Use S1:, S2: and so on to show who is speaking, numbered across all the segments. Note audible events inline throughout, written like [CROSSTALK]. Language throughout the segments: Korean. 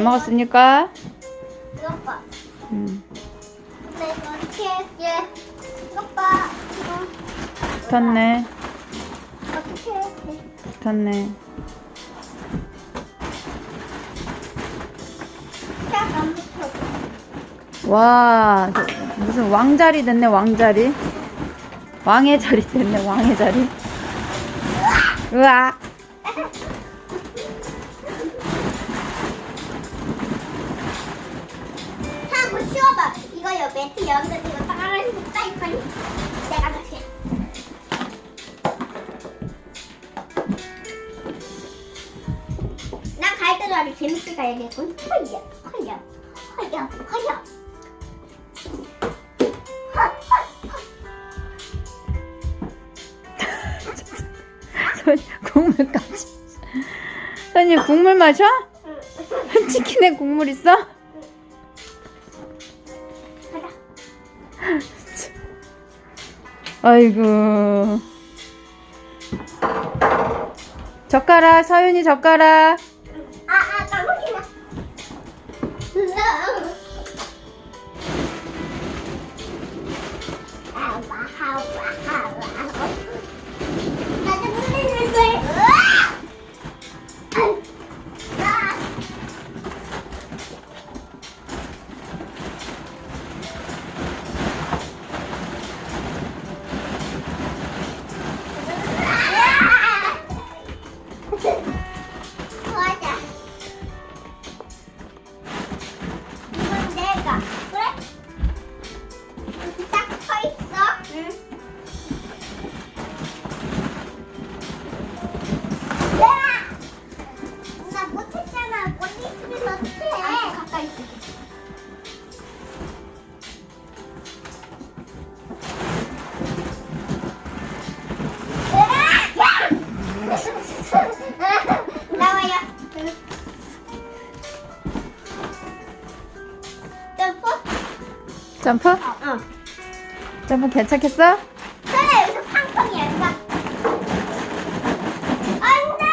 S1: 먹었습니까?
S2: 이거 봐.
S1: 음?
S2: 이거 봐.
S1: 붙었네.
S2: 어떻게?
S1: 붙었네. 와, 무슨 왕자리 됐네, 왕자리. 왕의 자리 됐네, 왕의 자리. 으악! [LAUGHS]
S2: 쉬어봐. 이거 여 매트 이거 따라가는 빨리 빨리. 내가 다시. 난갈 때도 아주 재밌게 가야겠군. 허야, 허야, 허야, 허야.
S1: 국물까지. 선이 국물 마셔? 치킨에 국물 있어? 아이고. 젓가락, 서윤이 젓가락.
S2: 아, 아, 까먹기나. 아와, 아와, 아와. 나 점프? 어.
S1: 점프 괜찮겠어?
S2: 그래 여기서 팡팡이야 누가? 안돼.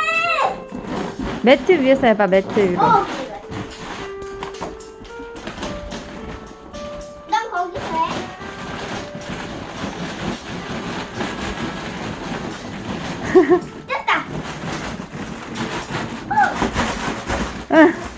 S1: 매트 위에서 해봐, 매트 위로.
S2: 어. 난 거기서 해. [LAUGHS] 됐다. 어.
S1: 응.